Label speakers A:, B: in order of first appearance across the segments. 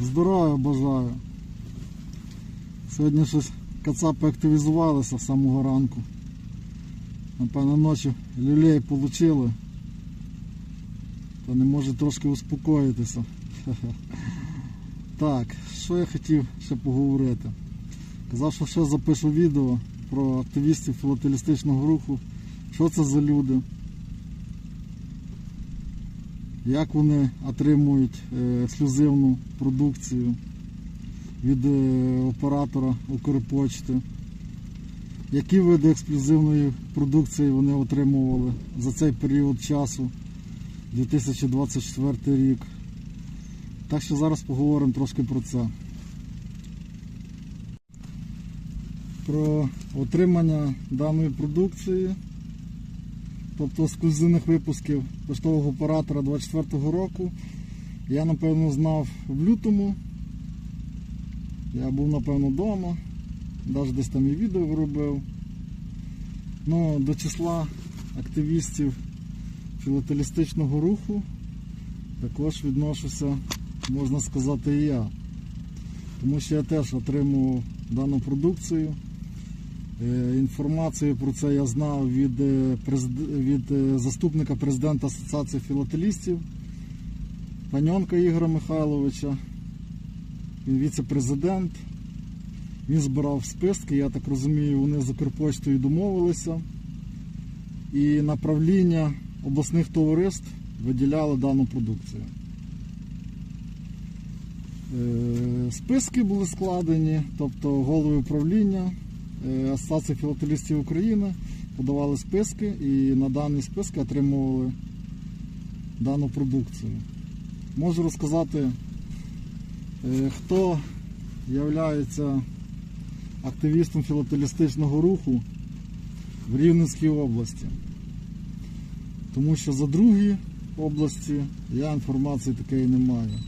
A: Здоров'я бажаю. Сьогодні щось кацапи активізувалися з самого ранку. Напевно, ночі люлей получили. Та не може трошки успокоїтися. Так, що я хотів ще поговорити? Казав, що ще запишу відео про активістів філателістичного руху. Що це за люди? Як вони отримують е, ексклюзивну продукцію від е, оператора Укрпочти? Які види ексклюзивної продукції вони отримували за цей період часу, 2024 рік? Так що зараз поговоримо трошки про це. Про отримання даної продукції, тобто ексклюзивних випусків поштового оператора 24-го року, я напевно знав в лютому. Я був напевно вдома, навіть десь там і відео робив. Ну, до числа активістів філателістичного руху також відношуся, можна сказати, і я. Тому що я теж отримував дану продукцію. Е, Інформацію про це я знав від, е, від е, заступника президента Асоціації філателістів Паньонка Ігоря Михайловича. Він віце-президент. Він збирав списки, я так розумію, вони з Укрпочтою домовилися. І направління обласних товариств виділяли дану продукцію. Списки були складені, тобто голови управління е, Асоціації філателістів України подавали списки і на дані списки отримували дану продукцію. Можу розказати, е, хто є активістом філателістичного руху в Рівненській області. Тому що за другі області я інформації такої не маю.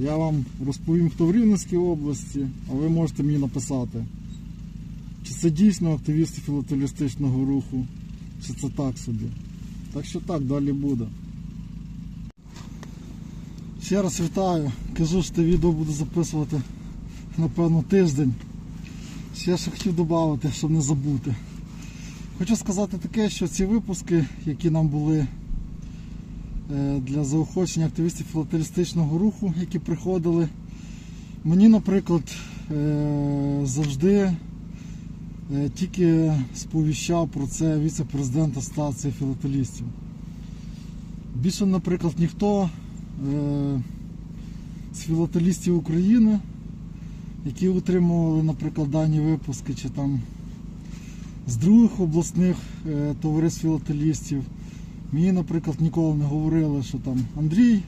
A: Я вам розповім, хто в Рівненській області, а ви можете мені написати, чи це дійсно активісти філателістичного руху, чи це так собі. Так що так, далі буде. Ще раз вітаю. Кажу, що те відео буду записувати напевно тиждень. Ще що хотів додати, щоб не забути. Хочу сказати таке, що ці випуски, які нам були е, для заохочення активістів філателістичного руху, які приходили, мені, наприклад, е, завжди тільки сповіщав про це віце-президент Асоціації філателістів. Більше, наприклад, ніхто е, з філателістів України, які отримували, наприклад, дані випуски чи там з других обласних е, товариств філателістів. Мені, наприклад, ніколи не говорили, що там Андрій,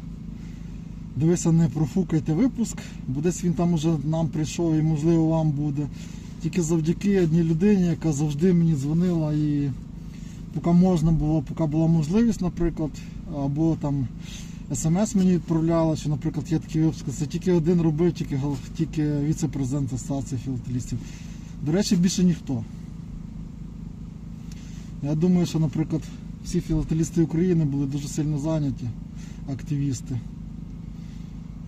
A: дивися, не профукайте випуск, бо десь він там уже нам прийшов і можливо вам буде. Тільки завдяки одній людині, яка завжди мені дзвонила і поки можна було, поки була можливість, наприклад, або там смс мені відправляла, що, наприклад, є такі випуски. Це тільки один робив, тільки, тільки віце-президент Асоціації філателістів. До речі, більше ніхто. Я думаю, що, наприклад, всі філателісти України були дуже сильно зайняті, активісти.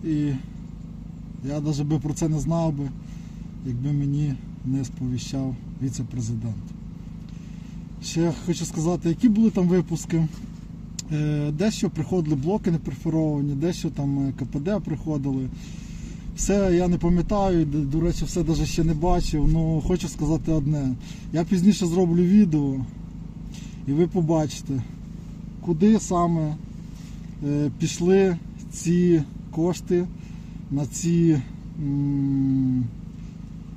A: І я навіть би про це не знав би, якби мені не сповіщав віце-президент. Ще хочу сказати, які були там випуски. Е, Дещо приходили блоки неперфоровані, дещо там е, КПД приходили. Все я не пам'ятаю, до речі, все навіть ще не бачив. Ну хочу сказати одне. Я пізніше зроблю відео, і ви побачите, куди саме е, пішли ці кошти на ці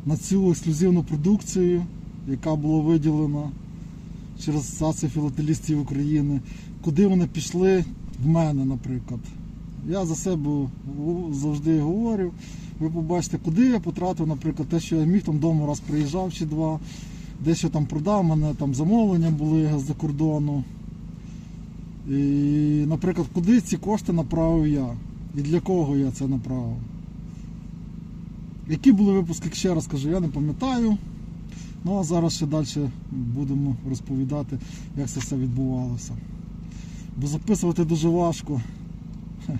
A: на цю ексклюзивну продукцію, яка була виділена через Асоціацію філателістів України, куди вони пішли в мене, наприклад. Я за себе завжди говорю. Ви побачите, куди я потратив, наприклад, те, що я міг там вдома раз приїжджав чи два, дещо там продав, мене там замовлення були з-за кордону. І, наприклад, куди ці кошти направив я? І для кого я це направив? Які були випуски, ще раз кажу, я не пам'ятаю. Ну а зараз ще далі будемо розповідати, як це все відбувалося. Бо записувати дуже важко.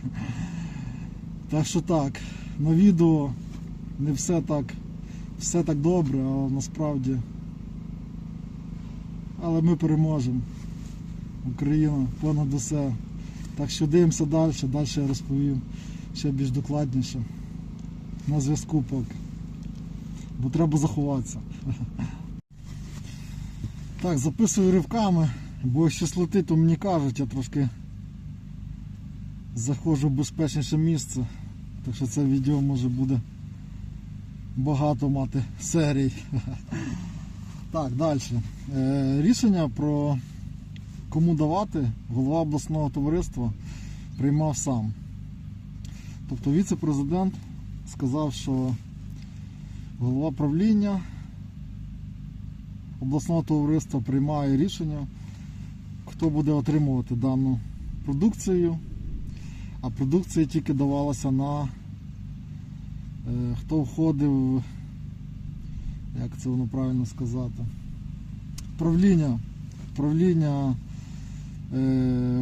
A: Так що так, на відео не все так, все так добре, а насправді. Але ми переможемо. Україна понад усе. Так що дивимося далі, далі я розповім ще більш докладніше. На зв'язку поки. Бо треба заховатися. Так, записую ривками, бо щось летить, то мені кажуть, я трошки заходжу в безпечніше місце. Так що це відео може буде багато мати серій. Так, далі. Е, рішення про кому давати голова обласного товариства приймав сам. Тобто віце-президент сказав, що голова правління обласного товариства приймає рішення, хто буде отримувати дану продукцію, а продукція тільки давалася на е, хто входив, як це воно правильно сказати, правління, правління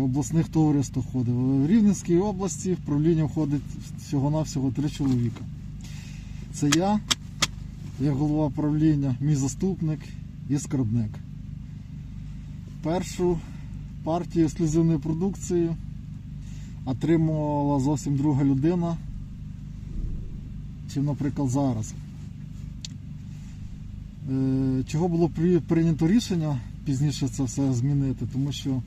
A: обласних товариств входив. В Рівненській області в правління входить всього-навсього три чоловіка. Це я, як голова правління, мій заступник і скарбник. Першу партію ексклюзивної продукції отримувала зовсім друга людина, чим, наприклад, зараз. Е, Чого було прийнято рішення пізніше це все змінити, тому що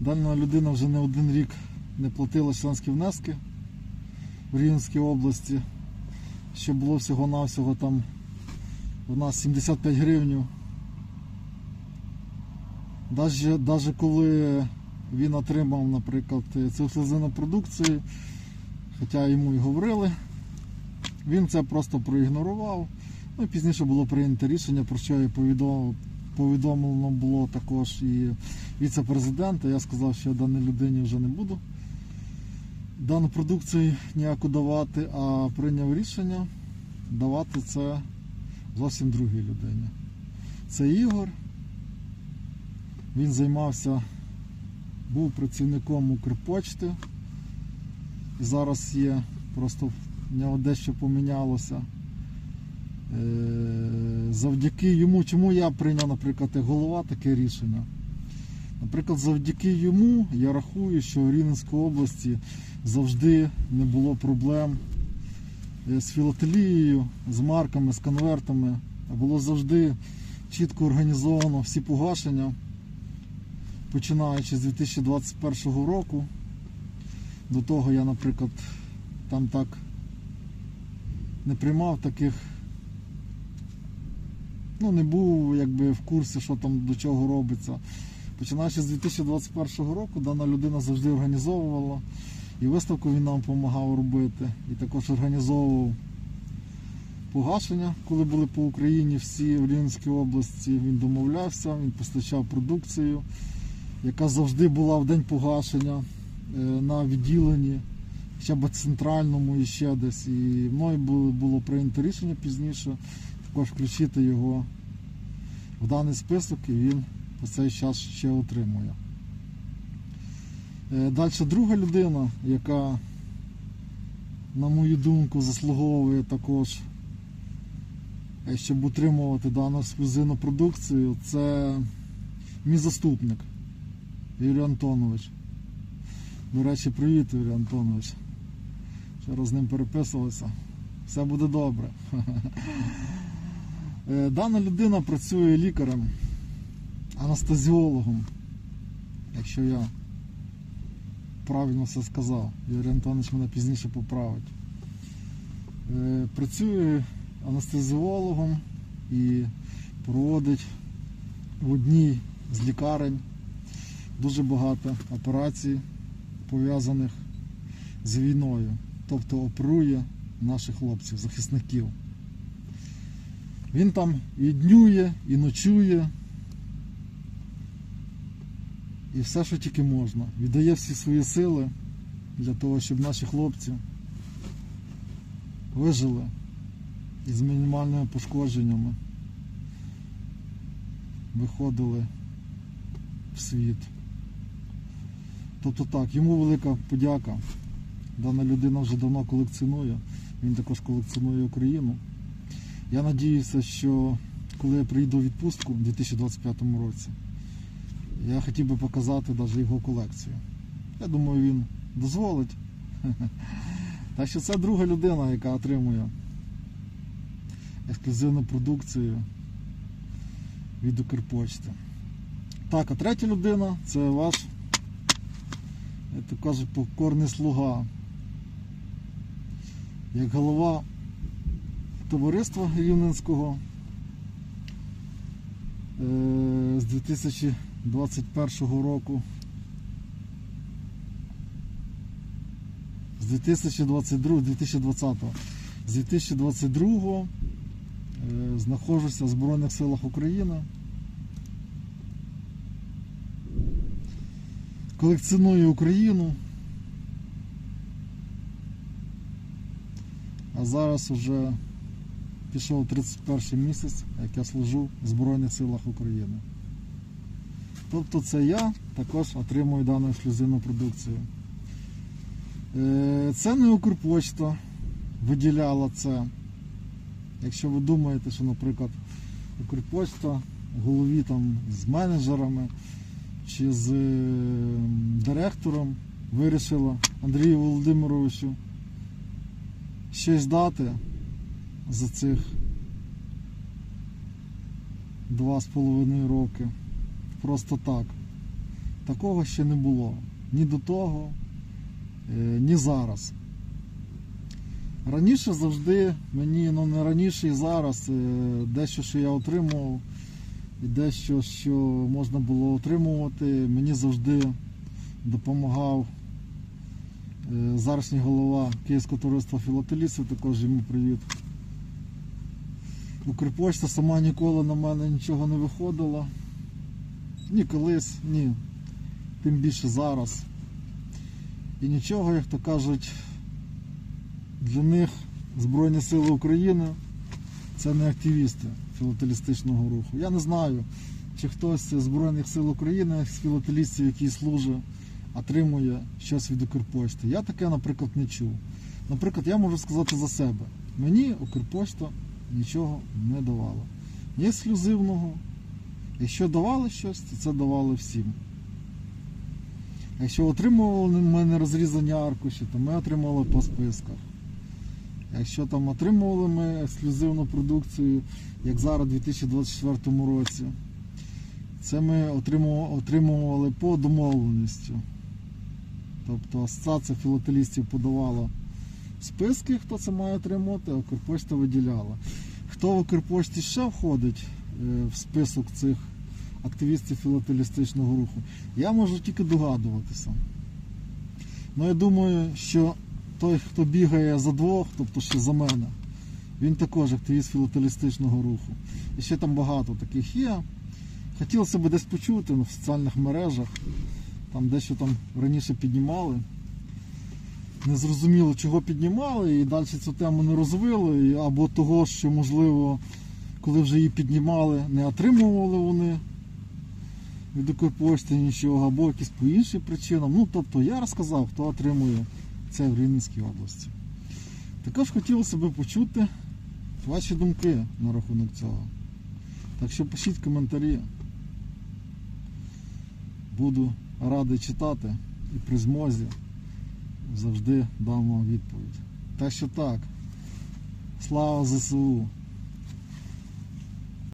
A: дана людина вже не один рік не платила членські внески в Рівненській області, що було всього-навсього там у нас 75 гривень. Даже коли він отримав, наприклад, цю ексклюзивну продукцію, хоча йому і говорили, він це просто проігнорував. Ну і пізніше було прийнято рішення, про що і повідомив, повідомлено було також і віце-президента. Я сказав, що я даній людині вже не буду дану продукцію ніяку давати, а прийняв рішення давати це зовсім другій людині. Це Ігор. Він займався, був працівником Укрпочти. І зараз є, просто в нього дещо помінялося. Е, Завдяки йому, чому я прийняв, наприклад, як голова таке рішення? Наприклад, завдяки йому я рахую, що в Рівненській області завжди не було проблем е, з філателією, з марками, з конвертами. Було завжди чітко організовано всі погашення, починаючи з 2021 року. До того я, наприклад, там так не приймав таких, ну не був якби в курсі, що там до чого робиться. Починаючи з 2021 року, дана людина завжди організовувала. І виставку він нам допомагав робити. І також організовував погашення, коли були по Україні всі в Рівненській області. Він домовлявся, він постачав продукцію, яка завжди була в день погашення е, на відділенні, хоча б центральному і ще десь. І мною було прийнято рішення пізніше також включити його в даний список, і він по цей час ще отримує. Далі друга людина, яка, на мою думку, заслуговує також, е, щоб утримувати дану ексклюзивну продукцію, це мій заступник Юрій Антонович. До речі, привіт, Юрій Антонович. Вчора з ним переписувався. Все буде добре. Е, Дана людина працює лікарем, анестезіологом, якщо я правильно все сказав. Юрій Антонович мене пізніше поправить. Е, Працює анестезіологом і проводить в одній з лікарень дуже багато операцій, пов'язаних з війною. Тобто оперує наших хлопців, захисників. Він там і днює, і ночує, і все, що тільки можна. Віддає всі свої сили для того, щоб наші хлопці вижили із мінімальними пошкодженнями, виходили в світ. Тобто так, йому велика подяка Дана людина вже давно колекціонує. Він також колекціонує Україну. Я надіюся, що коли я приїду у відпустку у 2025 році, я хотів би показати навіть його колекцію. Я думаю, він дозволить. Так що це друга людина, яка отримує ексклюзивну продукцію від Укрпочти. Так, а третя людина це ваш, як то кажуть, покорний слуга. Як голова товариства Рівненського е, з 2021 року. З 2022 2020 з 2022 е, знаходжуся в Збройних силах України. Колекціоную Україну. А зараз уже пішов 31 місяць, як я служу в Збройних силах України. Тобто це я також отримую дану ексклюзивну продукцію. Е, Це не Укрпочта виділяла це. Якщо ви думаєте, що, наприклад, Укрпочта в голові там з менеджерами чи з е, директором вирішила Андрію Володимировичу щось дати за цих два з половиною роки. Просто так. Такого ще не було. Ні до того, е, ні зараз. Раніше завжди мені, ну не раніше і зараз, е, дещо, що я отримував, і дещо, що можна було отримувати, мені завжди допомагав е, зарашній голова Київського товариства філателістів, також йому привіт. Укрпочта сама ніколи на мене нічого не виходила. Ні колись, ні. Тим більше зараз. І нічого, як то кажуть, для них Збройні Сили України це не активісти філателістичного руху. Я не знаю, чи хтось з Збройних сил України, з філателістів, який служить, отримує щось від Укрпочти. Я таке, наприклад, не чув. Наприклад, я можу сказати за себе. Мені Укрпочта нічого не давала. Ні ексклюзивного. Якщо давали щось, то це давали всім. Якщо отримували в мене розрізані аркуші, то ми отримали по списках. Якщо там отримували ми ексклюзивну продукцію, як зараз у 2024 році, це ми отримували по домовленістю. Тобто асоціація філателістів подавала списки, хто це має отримати, а Укрпочта виділяла. Хто в Укрпочті ще входить е, в список цих активістів філателістичного руху, я можу тільки догадуватися. Ну я думаю, що той, хто бігає за двох, тобто ще за мене, він також активіст філателістичного руху. І ще там багато таких є. Хотілося б десь почути ну, в соціальних мережах, там дещо там раніше піднімали. Не зрозуміло, чого піднімали, і далі цю тему не розвили, або того, що, можливо, коли вже її піднімали, не отримували вони від Укрпошти нічого, або якісь по іншим причинам. Ну, тобто я розказав, хто отримує це в Рівненській області. Також хотілося б почути ваші думки на рахунок цього. Так що пишіть коментарі. Буду радий читати і при змозі завжди дам вам відповідь. Так що так. Слава ЗСУ!